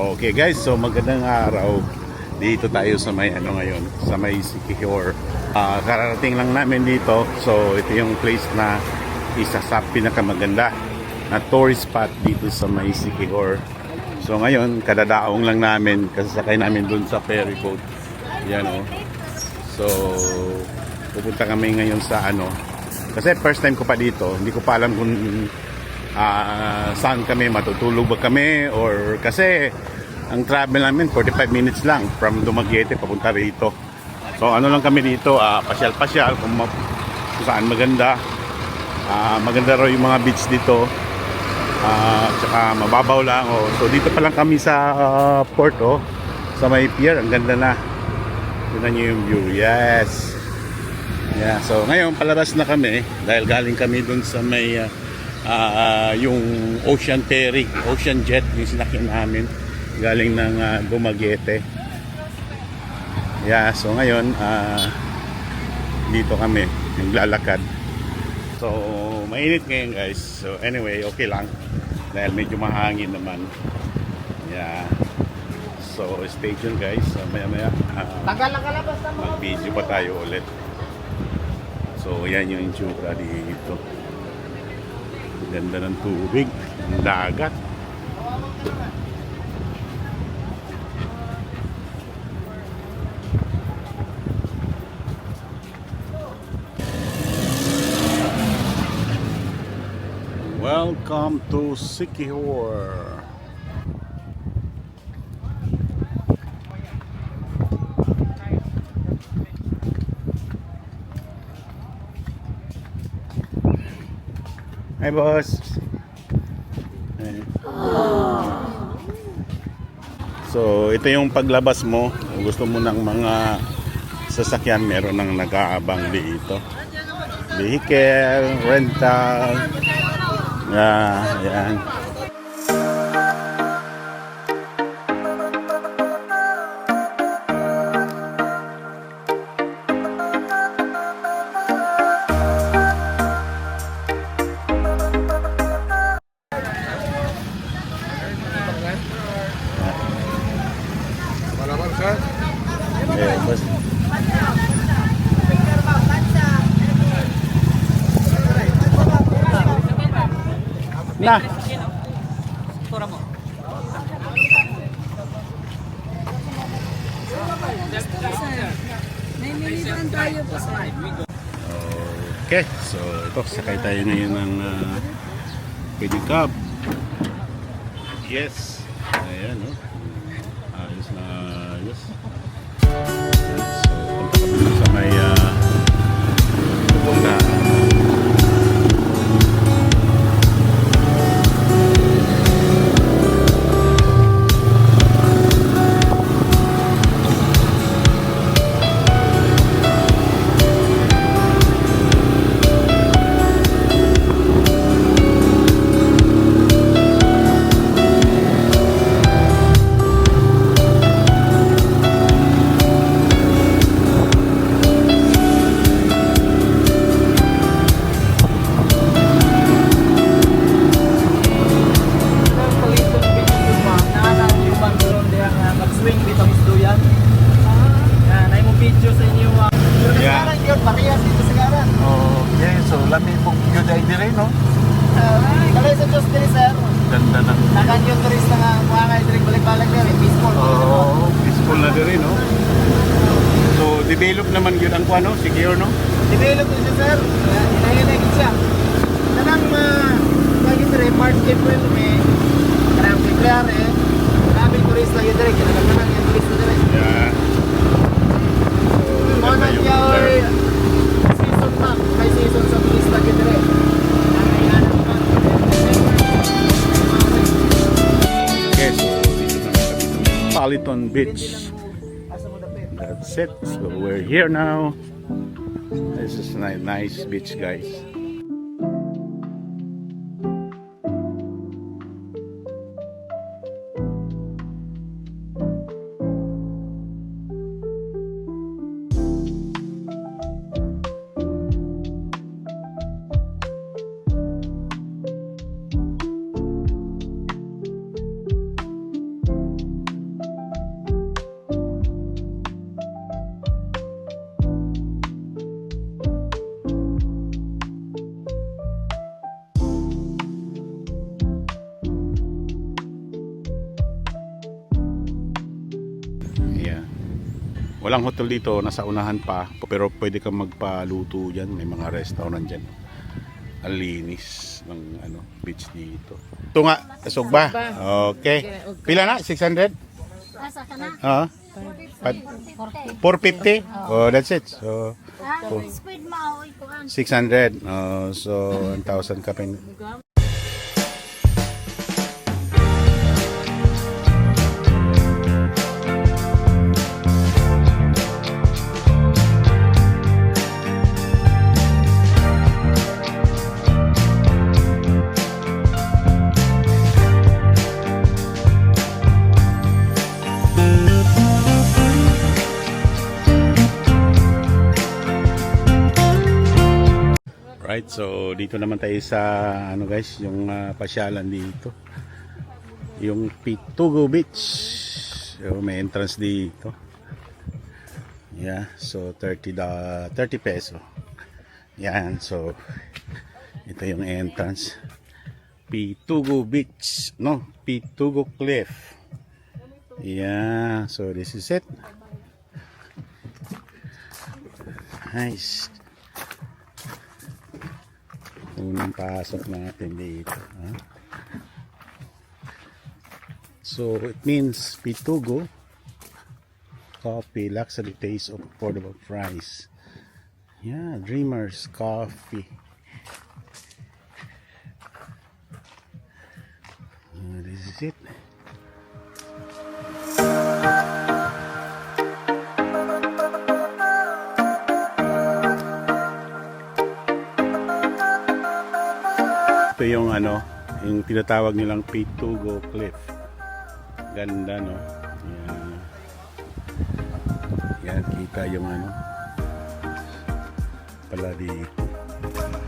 Okay guys, so magandang araw. Dito tayo sa may ano ngayon, sa may Sikihor. Ah, kararating lang namin dito. So ito yung place na isa sa pinakamaganda na tourist spot dito sa may Sikihor. So ngayon, kadadaong lang namin kasi sakay namin dun sa ferry boat. Yan oh. So pupunta kami ngayon sa ano. Kasi first time ko pa dito, hindi ko pa alam kung ah, saan kami matutulog ba kami or kasi ang travel namin 45 minutes lang from Dumaguete papunta rito. So ano lang kami dito, ah, pasyal-pasyal kung, ma- kung saan maganda. Ah, maganda raw yung mga beach dito. Ah, tsaka mababaw lang. Oh. So dito pa lang kami sa ah, port oh, sa may pier. Ang ganda na. Tignan niyo yung view. Yes. Yeah, so ngayon palabas na kami dahil galing kami dun sa may ah, ah, yung Ocean Ferry, Ocean Jet yung sinakyan namin galing ng ah, Dumaguete. Yeah, so ngayon ah, dito kami naglalakad. So mainit ngayon guys. So anyway, okay lang dahil medyo mahangin naman. Yeah. So stay tuned guys. So, maya maya mga mag-video pa tayo ulit. So, yan yung itsura dito. Ganda ng tubig, ng dagat. Welcome to Sikihor. Hi, boss. Ayan. So, ito yung paglabas mo. Gusto mo ng mga sasakyan, meron nang nag-aabang dito. Vehicle, rental. Yeah, yan. Na. Tayo po sa Okay, so ito, sakay tayo ngayon ng uh, pedicab. Yes. Ayan, no? Ayos na ayos. So, punta kami sa may uh, pupunta. Rin, no? Kalay sa Diyos diri sir. Ganda ng Nakan yung turista nga mga nga diri balik-balik diri peaceful. Oh, peaceful na din, no? So, develop naman yun ang kuano, secure, no? Develop ko siya sir. Inahinagin siya. Kanang lagi diri March April May. Kanang February. Maraming turista yun diri. Kinaganahan yung turista diri. Yeah. So, na yung siya sa Paliton Beach. That's it. So we're here now. This is a ni- nice beach, guys. Walang hotel dito, nasa unahan pa. Pero pwede kang magpaluto dyan. May mga restaurant dyan. Ang linis ng ano, beach dito. Ito nga, Sugba. Okay. Pila na? 600? Asa ka na? Ah. Pat- 450? Oh, that's it. So, Ah, speed mo, oy, kuan. 600. Oh, so, 1,000 ka pin. Right, so dito naman tayo sa ano guys, yung ah, pasyalan dito. Yung Pitugo Beach. So, may entrance dito. Yeah, so 30 da 30 peso. Yan, so ito yung entrance. Pitugo Beach, no, Pitugo Cliff. Yeah, so this is it. Nice. Unang pasok natin dito. Ha? So, it means Pitugo, coffee, luxury taste of affordable price. Yeah, Dreamers Coffee. Uh, this is it. Ito yung ano, yung tinatawag nilang Pitugo Cliff. Ganda no. Yan. Yan kita yung ano pala dito.